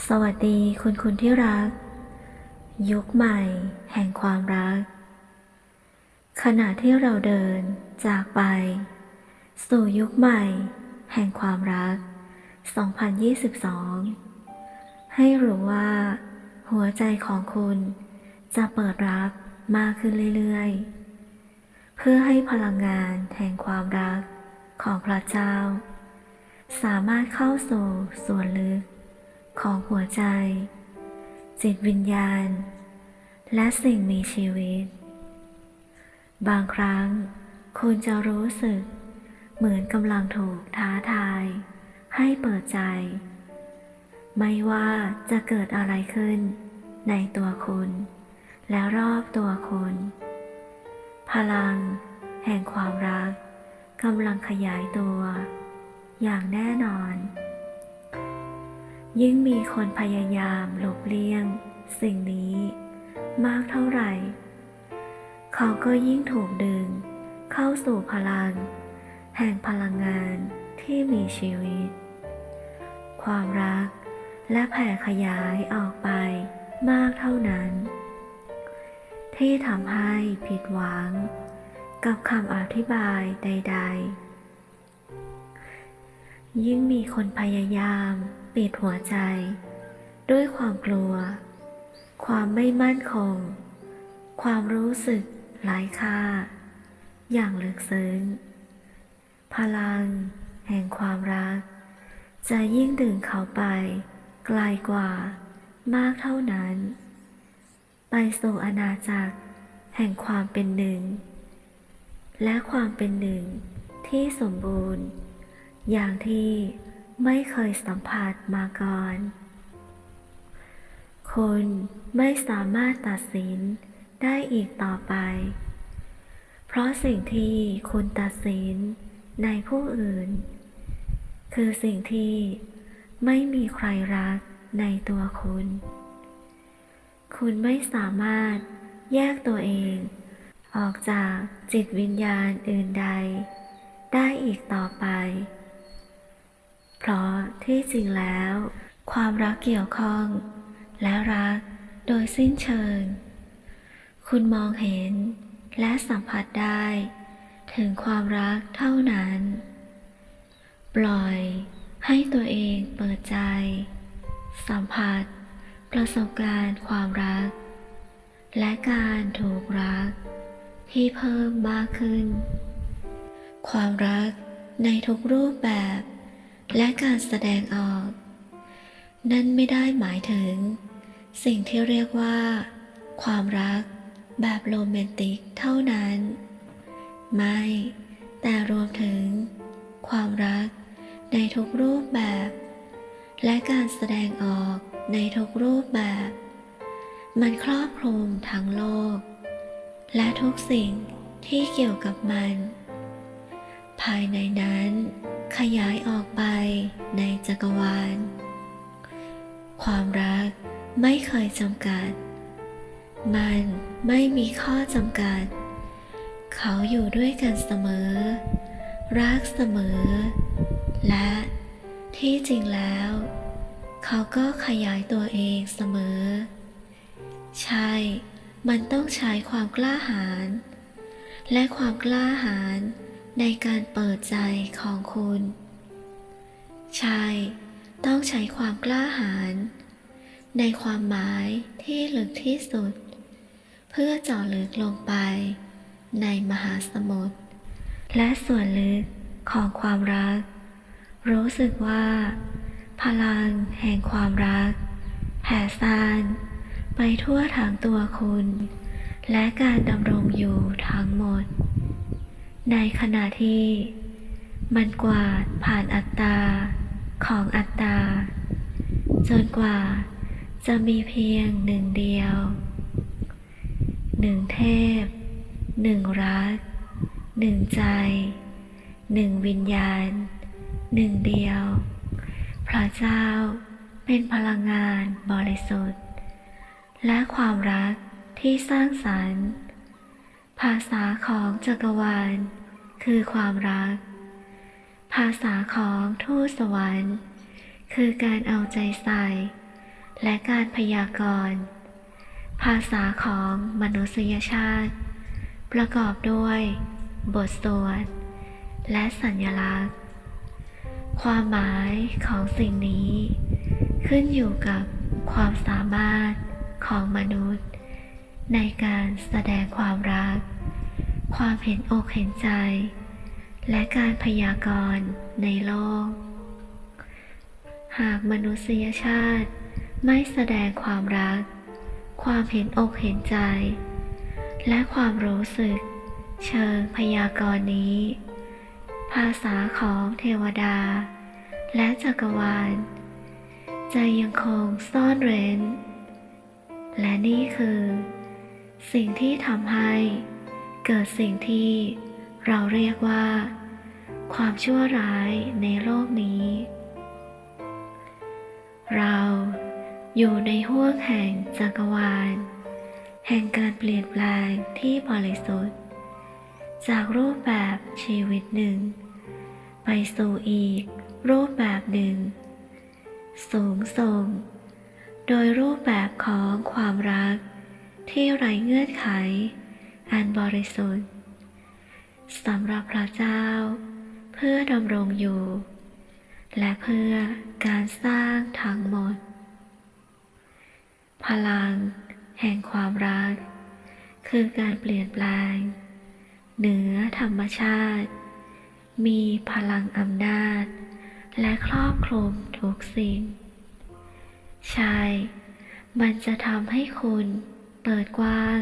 สวัสดีคุณคุณที่รัก ยุคใหม่ แห่งความรัก ขณะที่เราเดินจากไป สู่ยุคใหม่ แห่งความรัก 2022 ให้รู้ว่า หัวใจของคุณจะเปิดรับมากขึ้นเรื่อยๆ เพื่อให้พลังงานแห่งความรักของพระเจ้า สามารถเข้าสู่ส่วนลึก ของหัวใจ จิตวิญญาณ และสิ่งมีชีวิต บางครั้งคุณจะรู้สึก เหมือนกำลังถูกท้าทาย ให้เปิดใจ ไม่ว่าจะเกิดอะไรขึ้น ในตัวคุณ และรอบตัวคุณ พลัง แห่งความรักกำลังขยายตัว อย่างแน่นอน ยิ่งมีคนพยายามหลบเลี่ยง สิ่งนี้มากเท่าไหร่ เขาก็ยิ่งถูกดึง เข้าสู่พลัง แห่งพลังงานที่มีชีวิต ความรักและแผ่ขยายออกไปมากเท่านั้น ที่ทำให้ผิดหวัง กับคำอธิบายใด ๆ ยิ่งมีคนพยายาม ปิดหัวใจ ด้วยความกลัว ความไม่มั่นคง ความรู้สึกไร้ค่า อย่างลึกซึ้ง พลัง แห่งความรัก จะยิ่งดึงเขาไป ไกลกว่ามากเท่านั้น ไปสู่อาณาจักร แห่งความเป็นหนึ่ง และความเป็นหนึ่งที่สมบูรณ์ อย่างที่ ไม่เคยสัมผัสมาก่อน คุณไม่สามารถตัดสินได้อีกต่อไป เพราะสิ่งที่คุณตัดสินในผู้อื่น คือสิ่งที่ไม่มีใครรักในตัวคุณ คุณไม่สามารถแยกตัวเอง ออกจากจิตวิญญาณอื่นใด ได้อีกต่อไป เพราะที่จริงแล้ว ความรักเกี่ยวข้อง และรักโดยสิ้นเชิง คุณมองเห็นและสัมผัสได้ ถึงความรักเท่านั้น ปล่อยให้ตัวเองเปิดใจ สัมผัส ประสบการณ์ความรัก และการถูกรัก ที่เพิ่มมากขึ้น ความรักในทุกรูปแบบ และการแสดงออก นั่นไม่ได้หมายถึง สิ่งที่เรียกว่า ความรัก แบบโรแมนติกเท่านั้น ไม่ แต่รวมถึง ความรักในทุกรูปแบบ และการแสดงออกในทุกรูปแบบ มันครอบคลุมทั้งโลก และทุกสิ่งที่เกี่ยวกับมัน ภายในนั้น ขยายออกไปในจักรวาล ความรักไม่เคยจำกัด มันไม่มีข้อจำกัด เขาอยู่ด้วยกันเสมอ รักเสมอ และที่จริงแล้ว เขาก็ขยายตัวเองเสมอ ใช่ มันต้องใช้ความกล้าหาญและความกล้าหาญ ในการเปิดใจของคุณ ใช่ ต้องใช้ความกล้าหาญในความหมายที่ลึกที่สุด เพื่อเจาะลึกลงไป ในมหาสมุทรและส่วนลึกของความรัก รู้สึกว่า พลังแห่งความรักแผ่ซ่าน ไปทั่วทั้งตัวคุณ และการดำรงอยู่ทั้งหมด ในขณะที่ มันกวาดผ่านอัตตาของอัตตา จนกว่าจะมีเพียงหนึ่งเดียว หนึ่งเทพ หนึ่งรัก หนึ่งใจ หนึ่งวิญญาณ หนึ่งเดียว พระเจ้าเป็นพลังงานบริสุทธิ์ และความรักที่สร้างสรรค์ ภาษาของจักรวาล คือความรัก ภาษาของทูตสวรรค์ คือการเอาใจใส่ และการพยากรณ์ ภาษาของมนุษยชาติ ประกอบด้วย บทสวด และสัญลักษณ์ ความหมายของสิ่งนี้ ขึ้นอยู่กับความสามารถของมนุษย์ในการแสดงความรัก ความเห็นอกเห็นใจ และการพยากรณ์ในโลก หากมนุษยชาติไม่แสดงความรัก ความเห็นอกเห็นใจ และความรู้สึก เชิงพยากรณ์นี้ ภาษาของเทวดา และจักรวาล จะยังคงซ่อนเร้น และนี่คือ สิ่งที่ทำให้ เกิดสิ่งที่เราเรียกว่า ความชั่วร้ายในโลกนี้ เราอยู่ในห้วงแห่งจักรวาล แห่งการเปลี่ยนแปลงที่บริสุทธิ์ จากรูปแบบชีวิตหนึ่ง ไปสู่อีกรูปแบบหนึ่ง สูงส่ง โดยรูปแบบของความรักที่ไร้เงื่อนไข อันบริสุทธิ์สำหรับพระเจ้า เพื่อดำรงอยู่ และเพื่อการสร้างทั้งหมด พลัง แห่งความรัก คือการเปลี่ยนแปลง เหนือธรรมชาติ มีพลังอำนาจ และครอบคลุมทุกสิ่ง ใช่ มันจะทำให้คุณเปิดกว้าง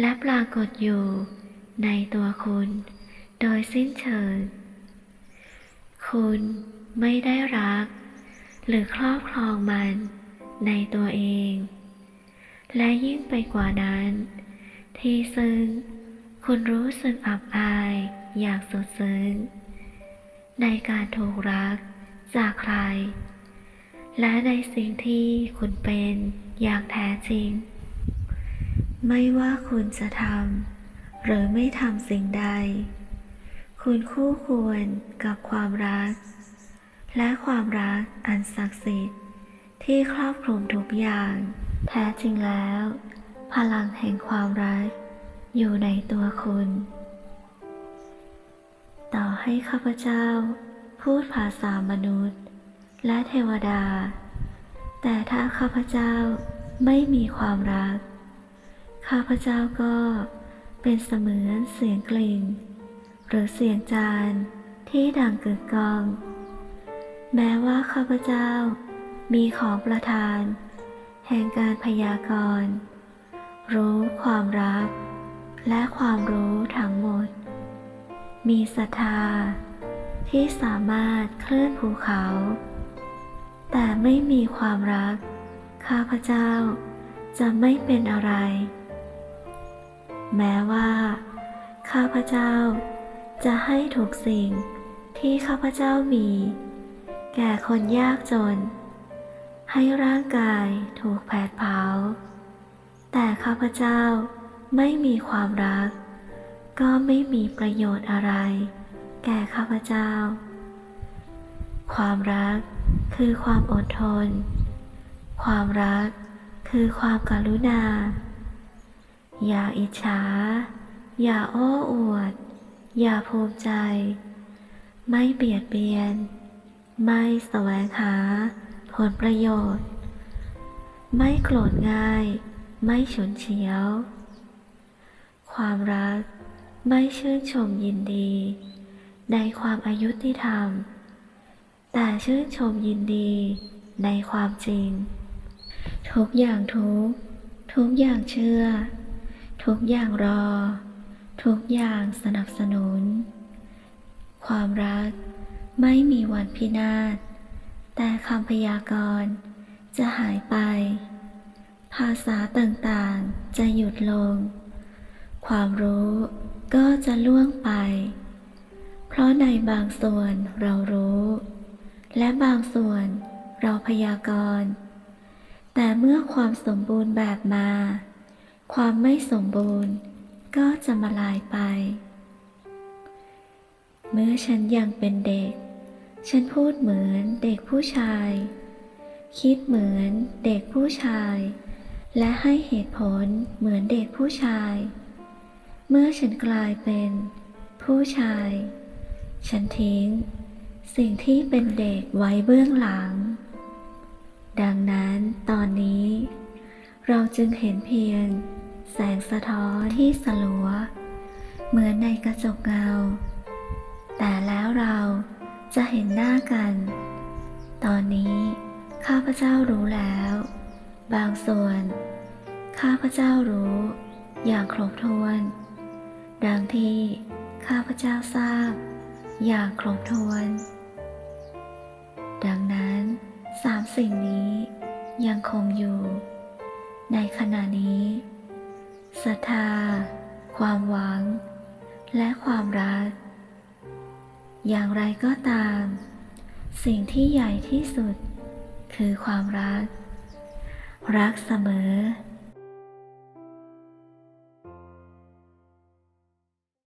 และปรากฏอยู่ในตัวคุณ โดยสิ้นเชิง คุณไม่ได้รัก หรือครอบครองมันในตัวเอง และยิ่งไปกว่านั้น ที่ซึ่งคุณรู้สึกอับอายอย่างสุดซึ้งในการถูกรักจากใคร และในสิ่งที่คุณเป็นอย่างแท้จริง ไม่ว่าคุณจะทำหรือไม่ทำสิ่งใด คุณคู่ควรกับความรัก และความรักอันศักดิ์สิทธิ์ที่ครอบคลุมทุกอย่าง แท้จริงแล้ว พลังแห่งความรัก อยู่ในตัวคุณ ต่อให้ข้าพเจ้า พูดภาษามนุษย์ และเทวดา แต่ถ้าข้าพเจ้าไม่มีความรัก ข้าพเจ้าก็เป็นเสมือนเสียงกลิ่งหรือเสียงจานที่ดังกึกกอง แม้ว่าข้าพเจ้ามีของประทาน แห่งการพยากรณ์รู้ความรัก และความรู้ทั้งหมด มีศรัทธาที่สามารถเคลื่อนภูเขา แต่ไม่มีความรัก ข้าพเจ้าจะไม่เป็นอะไร แม้ว่า ข้าพเจ้าจะให้ทุกสิ่งที่ข้าพเจ้ามี แก่คนยากจน ให้ร่างกายถูกแผดเผา แต่ข้าพเจ้าไม่มีความรัก ก็ไม่มีประโยชน์อะไร แก่ข้าพเจ้า ความรักคือความอดทน ความรักคือความกรุณา อย่าอิจฉา อย่าโอ้อวด อย่าภูมิใจ ไม่เบียดเบียน ไม่แสวงหา ผลประโยชน์ ไม่โกรธง่าย ไม่ฉุนเฉียว ความรักไม่ชื่นชมยินดี ในความอายุติธรรมแต่ชื่นชมยินดีในความจริง ทุกอย่างทุก ทุกอย่างเชื่อ ทุกอย่างรอ ทุกอย่างสนับสนุน ความรักไม่มีวันพินาศ แต่คำพยากรณ์จะหายไป ภาษาต่างๆจะหยุดลง ความรู้ก็จะล่วงไป เพราะในบางส่วนเรารู้ และบางส่วนเราพยากรณ์ แต่เมื่อความสมบูรณ์แบบมา ความไม่สมบูรณ์ก็จะมาลายไป เมื่อฉันยังเป็นเด็ก ฉันพูดเหมือนเด็กผู้ชาย คิดเหมือนเด็กผู้ชาย และให้เหตุผลเหมือนเด็กผู้ชาย เมื่อฉันกลายเป็น ผู้ชาย ฉันทิ้ง สิ่งที่เป็นเด็กไว้เบื้องหลัง ดังนั้นตอนนี้ เราจึงเห็นเพียง แสงสะท้อนที่สลัว เหมือนในกระจกเงา แต่แล้วเราจะเห็นหน้ากัน ตอนนี้ข้าพเจ้ารู้แล้ว บางส่วน ข้าพเจ้ารู้อย่างครบถ้วน ดังที่ข้าพเจ้าทราบ อย่างครบถ้วน ดังนั้นสามสิ่งนี้ยังคงอยู่ ในขณะนี้ศรัทธา ความหวัง และความรัก อย่างไรก็ตาม สิ่งที่ใหญ่ที่สุด คือความรัก รักเสมอ